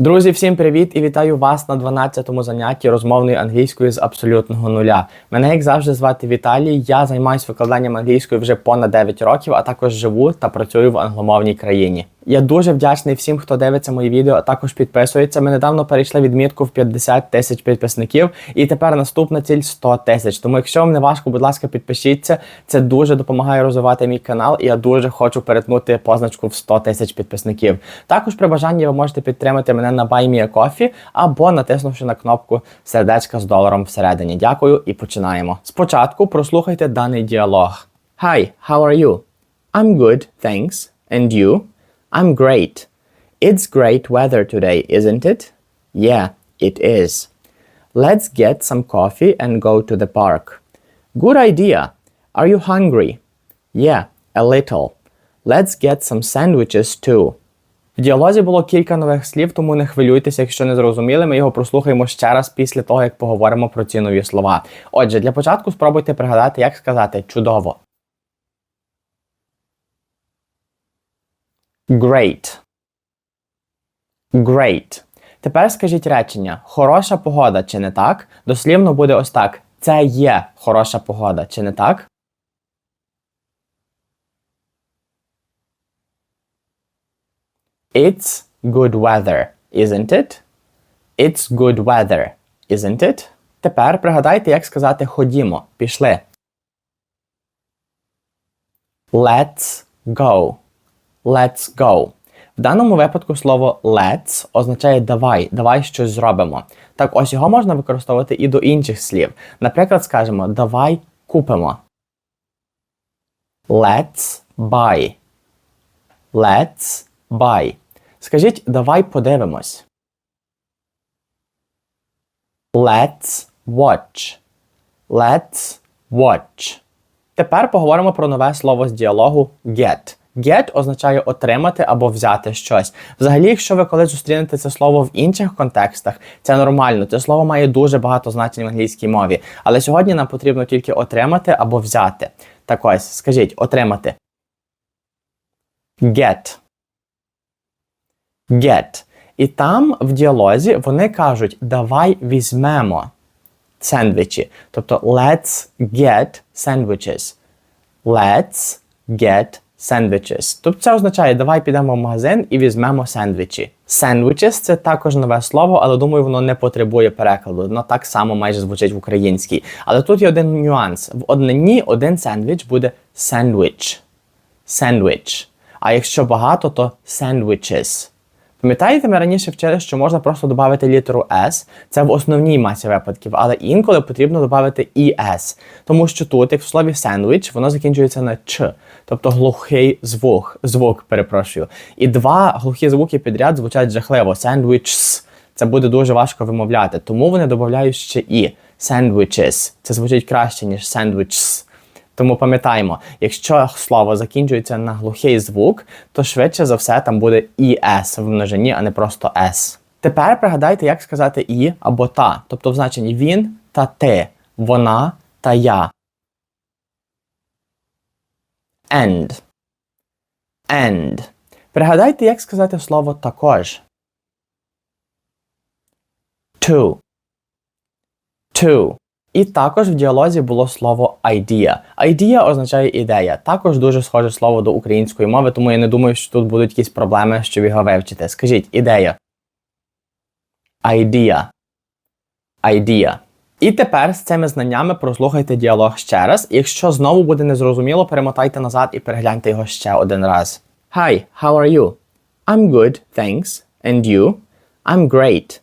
Друзі, всім привіт і вітаю вас на 12-му занятті розмовної англійської з абсолютного нуля. Мене, як завжди, звати Віталій. Я займаюся викладанням англійської вже понад 9 років, а також живу та працюю в англомовній країні. Я дуже вдячний всім, хто дивиться мої відео, а також підписується. Ми недавно перейшли відмітку в 50 тисяч підписників, і тепер наступна ціль 100 тисяч. Тому, якщо вам не важко, будь ласка, підпишіться. Це дуже допомагає розвивати мій канал, і я дуже хочу перетнути позначку в 100 тисяч підписників. Також при бажанні ви можете підтримати мене на BuyMeACoffee або натиснувши на кнопку сердечка з доларом всередині. Дякую і починаємо. Спочатку прослухайте даний діалог. Hi, how are you? I'm good, thanks. And you? I'm great. It's great weather today, isn't it? Yeah, it is. Let's get some coffee and go to the park. Good idea. Are you hungry? Yeah, a little. Let's get some sandwiches too. В діалозі було кілька нових слів, тому не хвилюйтеся, якщо не зрозуміли. Ми його прослухаємо ще раз після того, як поговоримо про ці нові слова. Отже, для початку спробуйте пригадати, як сказати чудово. Great. Great. Тепер скажіть речення. Хороша погода, чи не так? Дослівно буде ось так. Це є хороша погода, чи не так? It's good weather, isn't it? It's good weather, isn't it? Тепер пригадайте, як сказати ходімо, пішли. Let's go. Let's go. В даному випадку слово let's означає давай, давай щось зробимо. Так ось його можна використовувати і до інших слів. Наприклад, скажемо давай купимо. Let's buy. Let's buy. Скажіть, давай подивимось. Let's watch. Let's watch. Тепер поговоримо про нове слово з діалогу get. Get означає отримати або взяти щось. Взагалі, якщо ви колись зустрінете це слово в інших контекстах, це нормально. Це слово має дуже багато значень в англійській мові. Але сьогодні нам потрібно тільки отримати або взяти. Так ось, скажіть, отримати. Get. Get. І там в діалозі вони кажуть, давай візьмемо сендвічі. Тобто let's get sandwiches. Let's get sandwiches. Тобто це означає, давай підемо в магазин і візьмемо сендвічі. Sandwiches – це також нове слово, але думаю, воно не потребує перекладу. Воно так само майже звучить в українській. Але тут є один нюанс. В однині один сендвіч буде sandwich. Sandwich. А якщо багато, то sandwiches. Пам'ятаєте, ми раніше вчили, що можна просто додати літеру S, це в основній масі випадків, але інколи потрібно додати ES. Тому що тут, як в слові сендвіч, воно закінчується на Ч, тобто глухий звук, звук, перепрошую. І два глухі звуки підряд звучать жахливо. Sandwiches. Це буде дуже важко вимовляти, тому вони додають ще і. Sandwiches. Це звучить краще, ніж sandwiches. Тому пам'ятаємо, якщо слово закінчується на глухий звук, то швидше за все там буде «іс» в множині, а не просто «с». Тепер пригадайте, як сказати і або та, тобто в значенні він та ти, вона та я. End. End. Пригадайте, як сказати слово також. To. To. І також в діалозі було слово idea. Idea означає ідея. Також дуже схоже слово до української мови, тому я не думаю, що тут будуть якісь проблеми, щоб його вивчити. Скажіть ідея. Idea. Idea. І тепер з цими знаннями прослухайте діалог ще раз. Якщо знову буде незрозуміло, перемотайте назад і перегляньте його ще один раз. Hi, how are you? I'm good, thanks. And you? I'm great.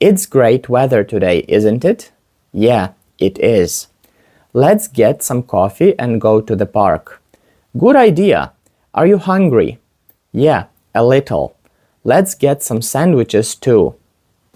It's great weather today, isn't it? Yeah, it is. Let's get some coffee and go to the park. Good idea. Are you hungry? Yeah, a little. Let's get some sandwiches too.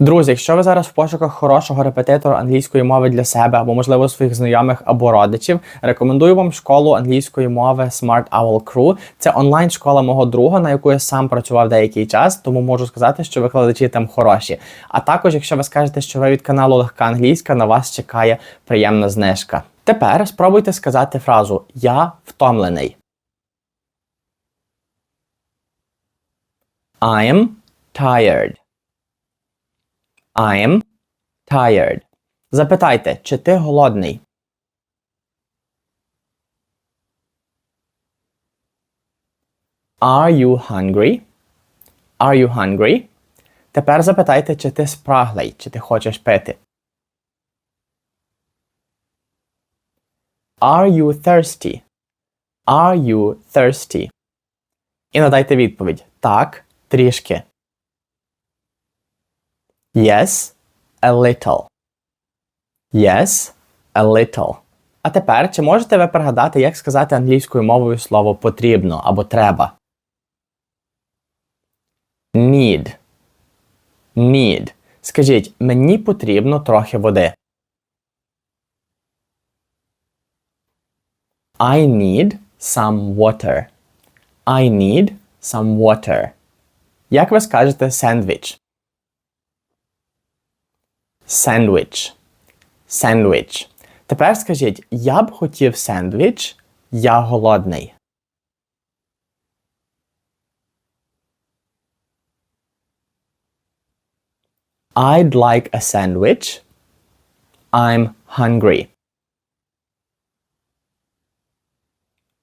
Друзі, якщо ви зараз в пошуках хорошого репетитора англійської мови для себе або, можливо, своїх знайомих або родичів, рекомендую вам школу англійської мови Smart Owl Crew. Це онлайн-школа мого друга, на яку я сам працював деякий час, тому можу сказати, що викладачі там хороші. А також, якщо ви скажете, що ви від каналу Легка Англійська, на вас чекає приємна знижка. Тепер спробуйте сказати фразу Я втомлений. I'm tired. I'm tired. Запитайте, чи ти голодний? Are you hungry? Are you hungry? Тепер запитайте, чи ти спраглий, чи ти хочеш пити. Are you thirsty? Are you thirsty? І надайте відповідь. Так, трішки. Yes, a little. Yes, a little. А тепер, чи можете ви пригадати, як сказати англійською мовою слово потрібно або треба? Need. Need. Скажіть, мені потрібно трохи води. I need some water. I need some water. Як ви скажете сендвіч? Сендвіч. Сендвіч. Тепер скажіть, я б хотів сендвіч, я голодний. I'd like a sandwich. I'm hungry.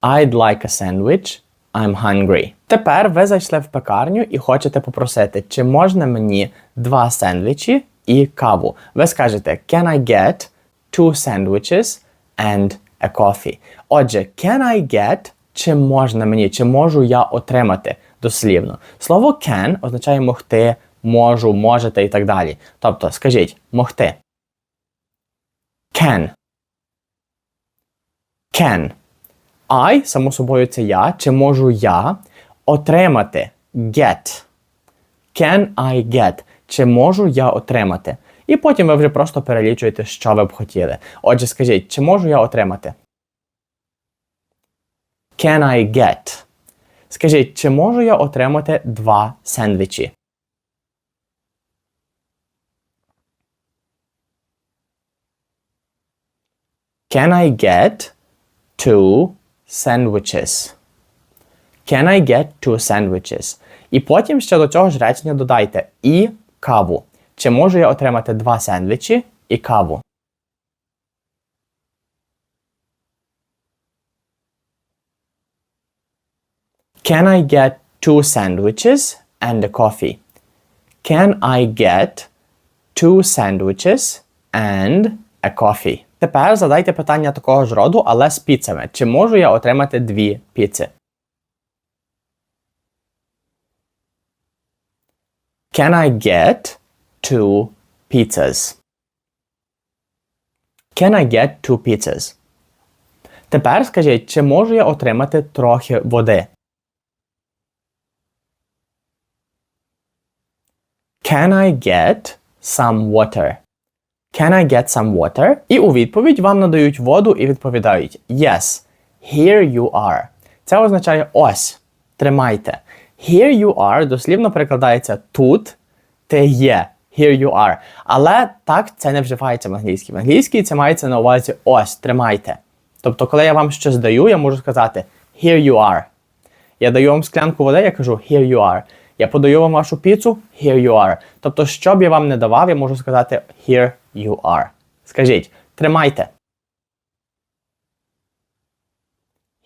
I'd like a sandwich. I'm hungry. Тепер ви зайшли в пекарню і хочете попросити, чи можна мені два сендвічі і каву. Ви скажете Can I get two sandwiches and a coffee? Отже, can I get чи можна мені, чи можу я отримати дослівно. Слово can означає могти, можу, можете і так далі. Тобто, скажіть могти. Can. Can. I, само собою, це я. Чи можу я отримати get? Can I get? Чи можу я отримати? І потім ви вже просто перелічуєте, що ви б хотіли. Отже, скажіть, чи можу я отримати? Can I get? Скажіть, чи можу я отримати два сендвічі? Can I get two sandwiches? Can I get two sandwiches? І потім ще до цього ж речення додайте і каву. Чи можу я отримати два сендвічі і каву? Can I get two sandwiches and a coffee? Can I get two sandwiches and a coffee? Тепер задайте питання такого ж роду, але з піцами. Чи можу я отримати дві піци? Can I get two pizzas? Can I get two pizzas? Тепер скажіть, чи можу я отримати трохи води? Can I get some water? Can I get some water? І у відповідь вам надають воду і відповідають Yes, here you are. Це означає ось. Тримайте. Here you are дослівно перекладається тут ти є. Here you are. Але так це не вживається в англійській. В англійській це мається на увазі ось, тримайте. Тобто, коли я вам щось даю, я можу сказати Here you are. Я даю вам склянку води, я кажу Here you are. Я подаю вам вашу піцу, here you are. Тобто, що б я вам не давав, я можу сказати here you are. Скажіть, тримайте.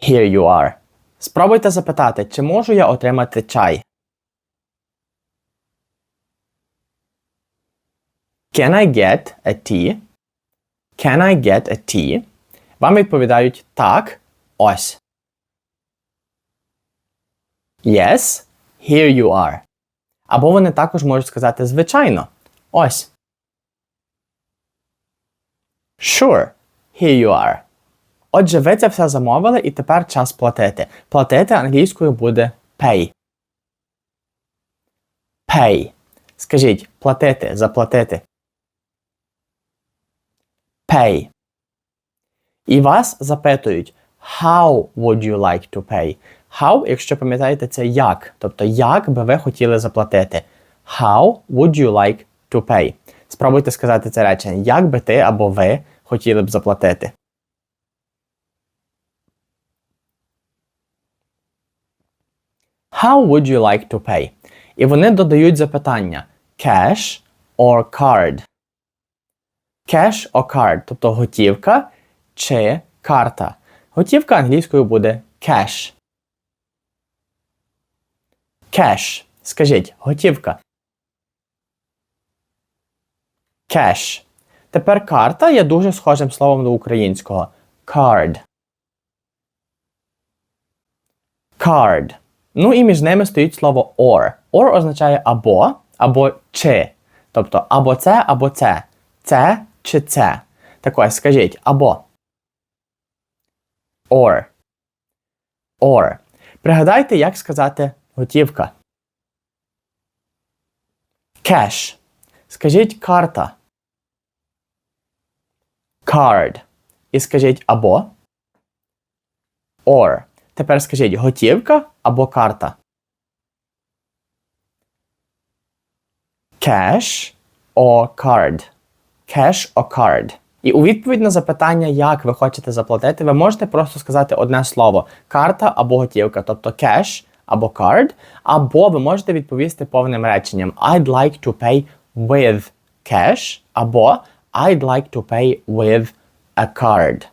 Here you are. Спробуйте запитати, чи можу я отримати чай? Can I get a tea? Can I get a tea? Вам відповідають так, ось. Yes, here you are. Або вони також можуть сказати звичайно. Ось. Sure, here you are. Отже, ви це все замовили і тепер час платити. Платити англійською буде pay. Pay. Скажіть платити, заплатити. Pay. І вас запитують How would you like to pay? How, якщо пам'ятаєте, це як. Тобто, як би ви хотіли заплатити. How would you like to pay? Спробуйте сказати це речення. Як би ти або ви хотіли б заплатити? How would you like to pay? І вони додають запитання cash or card. Cash or card, тобто готівка чи карта. Готівка англійською буде cash. Cash. Скажіть, готівка. Cash. Тепер карта є дуже схожим словом до українського. Card. Card. Ну і між ними стоїть слово or. Or означає або, або чи. Тобто або це, або це. Це чи це. Так ось, скажіть або. Or. Or. Пригадайте, як сказати готівка. Cash. Скажіть карта. Card. І скажіть або. Or. Тепер скажіть готівка або карта. Cash or card. Cash or card. І у відповідь на запитання, як ви хочете заплатити, ви можете просто сказати одне слово: карта або готівка, тобто cash або card, або ви можете відповісти повним реченням I'd like to pay with cash, або I'd like to pay with a card.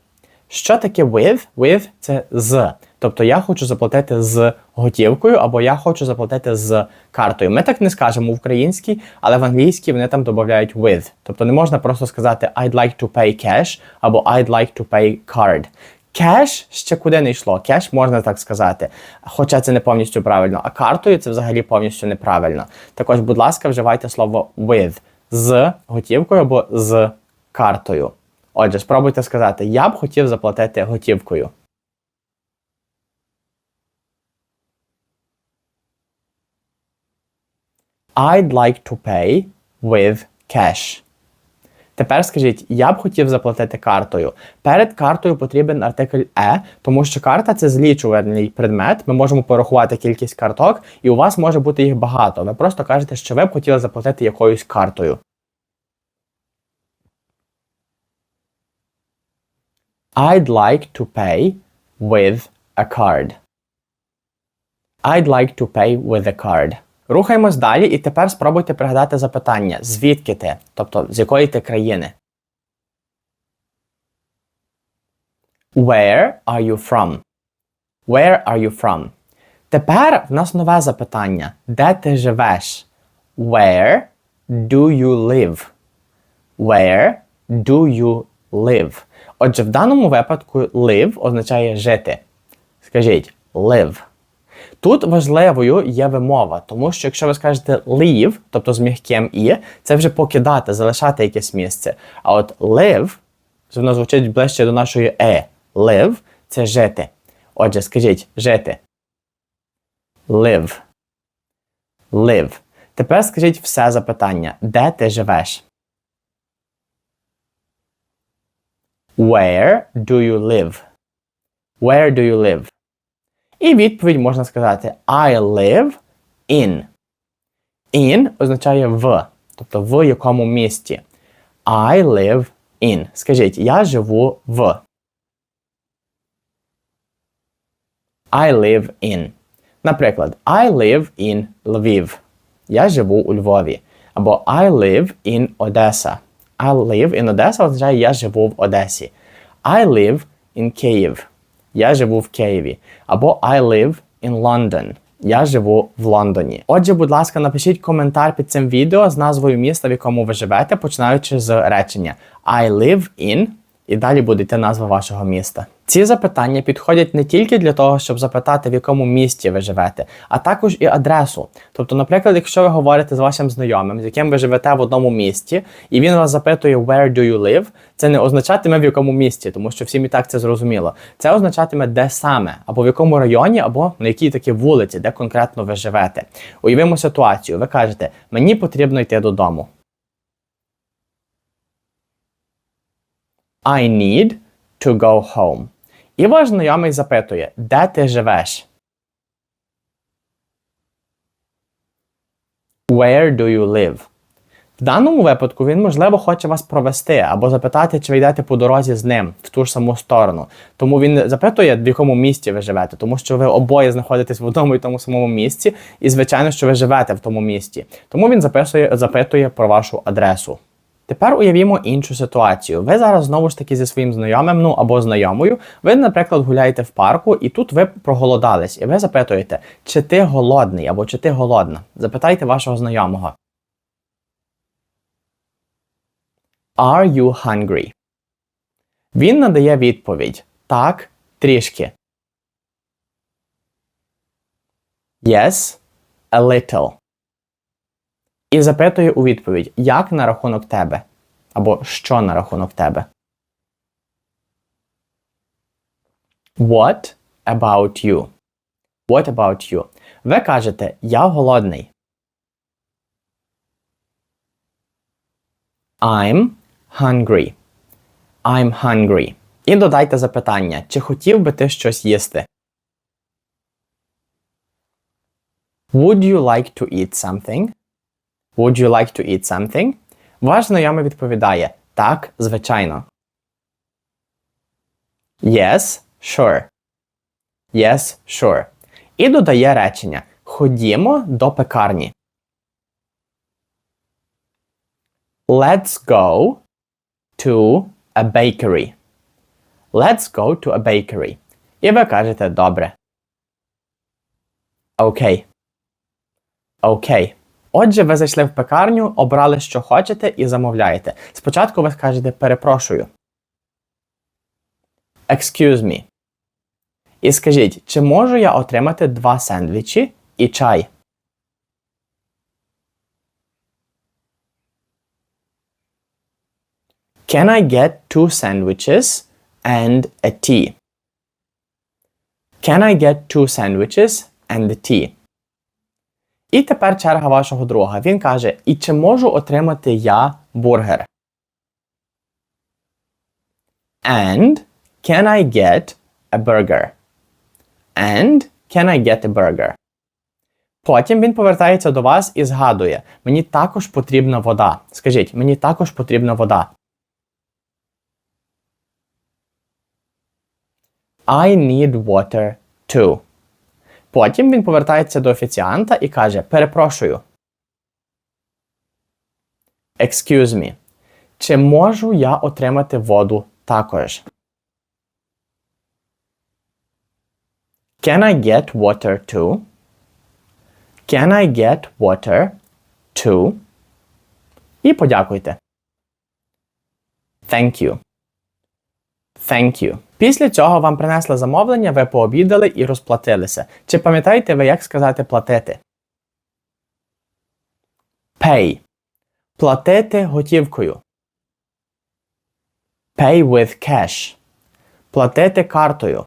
Що таке with? With – це з. Тобто я хочу заплатити з готівкою, або я хочу заплатити з картою. Ми так не скажемо в українській, але в англійській вони там додають with. Тобто не можна просто сказати I'd like to pay cash або I'd like to pay card. Кеш ще куди не йшло. Кеш можна так сказати. Хоча це не повністю правильно. А картою це взагалі повністю неправильно. Також, будь ласка, вживайте слово with з готівкою або з картою. Отже, спробуйте сказати, я б хотів заплатити готівкою. I'd like to pay with cash. Тепер скажіть, я б хотів заплатити картою. Перед картою потрібен артикль е, тому що карта це злічувальний предмет. Ми можемо порахувати кількість карток, і у вас може бути їх багато. Ви просто кажете, що ви б хотіли заплатити якоюсь картою. I'd like to pay with a card. I'd like to pay with a card. Рухаємось далі, і тепер спробуйте пригадати запитання, звідки ти, тобто з якої ти країни. Where are you from? Where are you from? Тепер в нас нове запитання. Де ти живеш? Where do you live? Where do you live? Отже, в даному випадку live означає жити. Скажіть live. Тут важливою є вимова, тому що якщо ви скажете leave, тобто з м'яким і, це вже покидати, залишати якесь місце. А от live, це воно звучить ближче до нашої е. Live це жити. Отже, скажіть жити. Live. Live. Тепер скажіть все запитання. Де ти живеш? Where do you live? Where do you live? І відповідь можна сказати I live in. In означає в, тобто в якому місті. I live in. Скажіть, я живу в. I live in. Наприклад, I live in Lviv. Я живу у Львові. Або I live in Odessa. I live in Odessa означає я живу в Одесі. I live in Kyiv. Я живу в Києві. Або I live in London. Я живу в Лондоні. Отже, будь ласка, напишіть коментар під цим відео з назвою міста, в якому ви живете, починаючи з речення I live in, і далі буде йти назва вашого міста. Ці запитання підходять не тільки для того, щоб запитати, в якому місті ви живете, а також і адресу. Тобто, наприклад, якщо ви говорите з вашим знайомим, з яким ви живете в одному місті, і він вас запитує Where do you live, це не означатиме в якому місті, тому що всім і так це зрозуміло. Це означатиме, де саме, або в якому районі, або на якій такі вулиці, де конкретно ви живете. Уявимо ситуацію, ви кажете, мені потрібно йти додому. I need to go home. І ваш знайомий запитує, де ти живеш? Where do you live? В даному випадку він, можливо, хоче вас провести або запитати, чи ви йдете по дорозі з ним в ту ж саму сторону. Тому він запитує, в якому місті ви живете, тому що ви обоє знаходитесь в одному і тому самому місці, і, звичайно, що ви живете в тому місті. Тому він записує, запитує про вашу адресу. Тепер уявімо іншу ситуацію. Ви зараз знову ж таки зі своїм знайомим, ну або знайомою. Ви, наприклад, гуляєте в парку, і тут ви проголодались, і ви запитуєте, чи ти голодний або чи ти голодна. Запитайте вашого знайомого. Are you hungry? Він надає відповідь так, трішки. Yes, a little. І запитує у відповідь, як на рахунок тебе? Або що на рахунок тебе? What about you? What about you? Ви кажете, я голодний. I'm hungry. I'm hungry. І додайте запитання, чи хотів би ти щось їсти? Would you like to eat something? Would you like to eat something? Ваш знайомий відповідає Так, звичайно. Yes, sure. Yes, sure. І додає речення Ходімо до пекарні. Let's go to a bakery. Let's go to a bakery. І ви кажете добре. Окей. Окей. Отже, ви зайшли в пекарню, обрали, що хочете, і замовляєте. Спочатку ви скажете перепрошую. Excuse me. І скажіть, чи можу я отримати два сендвічі і чай? Can I get two sandwiches and a tea? Can I get two sandwiches and a tea? І тепер черга вашого друга. Він каже: І чи можу отримати я бургер? And can I get a burger? And can I get a burger? Потім він повертається до вас і згадує: Мені також потрібна вода. Скажіть, мені також потрібна вода. I need water too. Потім він повертається до офіціанта і каже: Перепрошую. Excuse me. Чи можу я отримати воду також? Can I get water too? Can I get water too? І подякуйте. Thank you. Thank you. Після цього вам принесли замовлення, ви пообідали і розплатилися. Чи пам'ятаєте ви, як сказати платити? Pay. Платити готівкою. Pay with cash. Платити картою.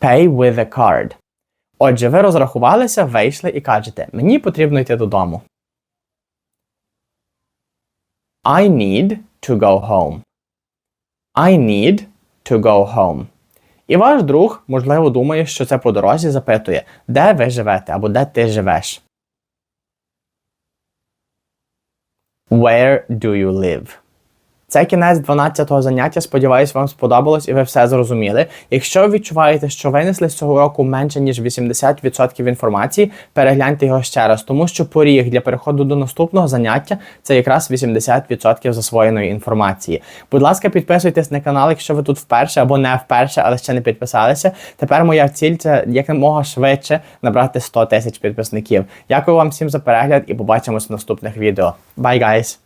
Pay with a card. Отже, ви розрахувалися, вийшли і кажете, мені потрібно йти додому. I need to go home. I need to go home. І ваш друг, можливо, думає, що це по дорозі запитує, де ви живете або де ти живеш. Where do you live? Це кінець 12-го заняття. Сподіваюсь, вам сподобалось і ви все зрозуміли. Якщо ви відчуваєте, що винесли з цього року менше ніж 80% інформації, перегляньте його ще раз, тому що поріг для переходу до наступного заняття це якраз 80% засвоєної інформації. Будь ласка, підписуйтесь на канал, якщо ви тут вперше або не вперше, але ще не підписалися. Тепер моя ціль це якомога швидше набрати 100 тисяч підписників. Дякую вам всім за перегляд і побачимось в наступних відео. Bye, guys!